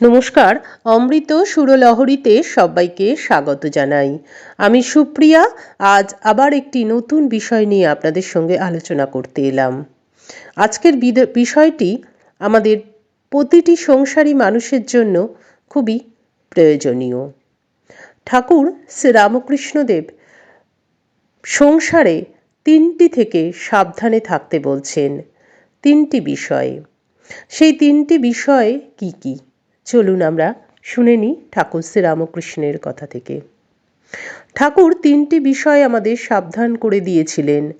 নমস্কার, অমৃত সুরলহরীতে সবাইকে স্বাগত জানাই। আমি সুপ্রিয়া, আজ আবার একটি নতুন বিষয় নিয়ে আপনাদের সঙ্গে আলোচনা করতে এলাম। আজকের বিষয়টি আমাদের প্রতিটি সংসারী মানুষের জন্য খুবই প্রয়োজনীয়। ঠাকুর শ্রীরামকৃষ্ণদেব সংসারে তিনটি থেকে সাবধানে থাকতে বলছেন, তিনটি বিষয়ে। সেই তিনটি বিষয় কি কি? চলুন আমরা শুনে নিই ঠাকুর শ্রীরামকৃষ্ণের কথা থেকে। ঠাকুর তিনটি বিষয় আমাদের সাবধান করে দিয়েছিলেন।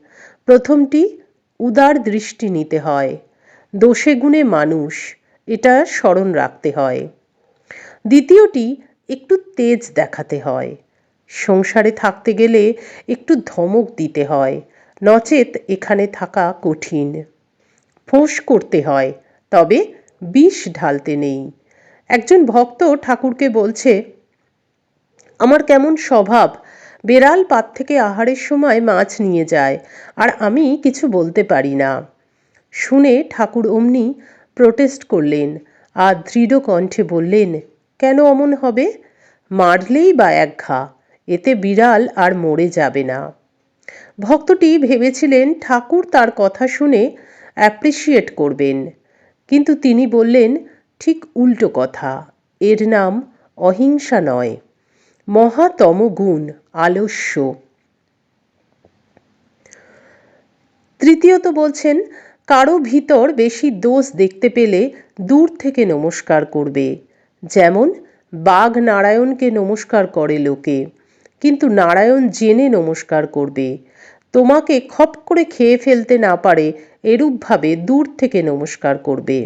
প্রথমটি, উদার দৃষ্টি নিতে হয়। দোষে গুণে মানুষ, এটা স্মরণ রাখতে হয়। দ্বিতীয়টি, একটু তেজ দেখাতে হয়। সংসারে থাকতে গেলে একটু ধমক দিতে হয়। নচেত এখানে থাকা কঠিন। ফোঁস করতে হয়, তবে বিষ ঢালতে নেই। একজন ভক্ত ঠাকুরকে বলছে, আমার কেমন স্বভাব। বেড়াল পাত থেকে আহারের সময় মাছ নিয়ে যায়, আর আমি কিছু বলতে পারি না শুনে ঠাকুর অমনি প্রোটেস্ট করলেন, আর দৃঢ় কণ্ঠে বললেন, কেন অমন হবে? মারলেই বা এক ঘা, এতে বিড়াল আর মরে যাবে না ভক্তটি ভেবেছিলেন ঠাকুর তার কথা শুনে অ্যাপ্রিসিয়েট করবেন, কিন্তু তিনি বললেন ঠিক উল্টো কথা। এর নাম অহিংসা নয় মহাতম গুণ আলস্য। তৃতীয়ত বলছেন, কারও ভিতর বেশি দোষ দেখতে পেলে দূর থেকে নমস্কার করবে। যেমন, বাঘ নারায়ণকে নমস্কার করে লোকে, কিন্তু নারায়ণ জেনে নমস্কার করবে। তোমাকে খপ করে খেয়ে ফেলতে না পারে, এরূপভাবে দূর থেকে নমস্কার করবে।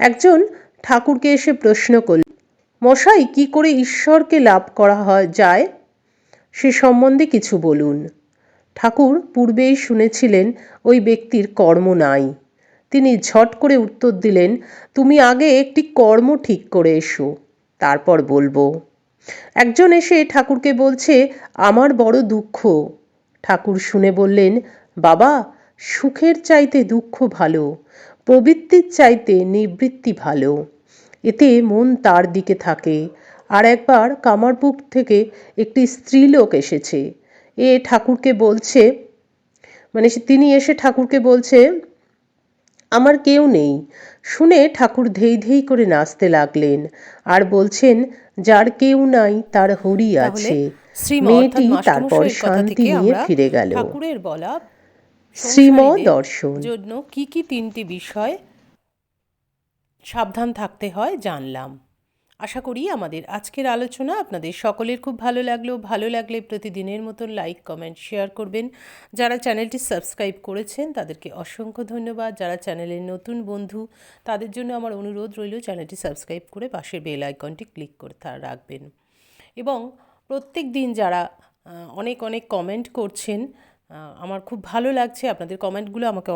একজন ঠাকুরকে এসে প্রশ্ন করল, মশাই, কি করে ঈশ্বরকে লাভ করা হয়, যায়? সে সম্বন্ধে কিছু বলুন। ঠাকুর পূর্বেই শুনেছিলেন ওই ব্যক্তির কর্ম নাই। তিনি ঝট করে উত্তর দিলেন, তুমি আগে একটি কর্ম ঠিক করে এসো, তারপর বলব। একজন এসে ঠাকুরকে বলছে, আমার বড় দুঃখ। ঠাকুর শুনে বললেন, বাবা সুখের চাইতে দুঃখ ভালো প্রবৃত্তির চাইতে নিবৃত্তি ভালো। এতে মন তার দিকে থাকে। আর একবার কামারপুক থেকে একটি স্ত্রীলোক এসেছে। এ ঠাকুরকে বলছে মানে তিনি এসে ঠাকুরকে বলছে আমার কেউ নেই। শুনে ঠাকুর ধেই ধেই করে নাচতে লাগলেন। আর বলছেন যার কেউ নাই তার হরি আছে। মেয়েটি তারপর শান্তি নিয়ে ফিরে গেল। ঠাকুরের বলা শ্রীম দর্শন। জন্য কি কি তিনটি বিষয় সাবধান থাকতে হয় জানলাম। আশা করি আমাদের আজকের আলোচনা আপনাদের সকলের খুব ভালো লাগল। ভালো লাগলে প্রতিদিনের মতন লাইক কমেন্ট শেয়ার করবেন। যারা চ্যানেলটি সাবস্ক্রাইব করেছেন তাদেরকে অসংখ্য ধন্যবাদ। যারা চ্যানেলের নতুন বন্ধু তাদের জন্য আমার অনুরোধ রইল চ্যানেলটি সাবস্ক্রাইব করে পাশের বেল আইকনটি ক্লিক করে তা রাখবেন। এবং প্রত্যেক দিন যারা অনেক অনেক কমেন্ট করছেন আমার খুব ভালো লাগছে। আপনাদের কমেন্টগুলো আমাকে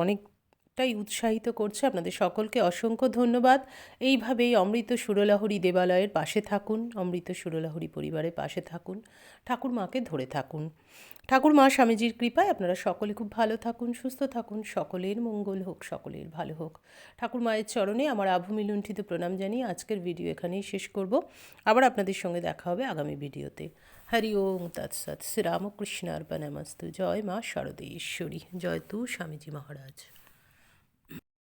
অনেকটাই উৎসাহিত করছে। আপনাদের সকলকে অসংখ্য ধন্যবাদ। এইভাবেই অমৃত সুরলাহরী দেবালয়ের পাশে থাকুন, অমৃত সুরলাহরী পরিবারের পাশে থাকুন, ঠাকুর মাকে ধরে থাকুন। ঠাকুর মা স্বামীজির কৃপায় আপনারা সকলে খুব ভালো থাকুন, সুস্থ থাকুন, সকলের মঙ্গল হোক, সকলের ভালো হোক। ঠাকুর মায়ের চরণে আমার আভূমিলুণ্ঠিত প্রণাম জানিয়ে আজকের ভিডিও এখানেই শেষ করব। আবার আপনাদের সঙ্গে দেখা হবে আগামী ভিডিওতে। হরি ওম তৎসৎ শ্রীরামকৃষ্ণ অর্পণমস্তু জয় মা শারদেশ্বরী। জয় তু স্বামীজি মহারাজ।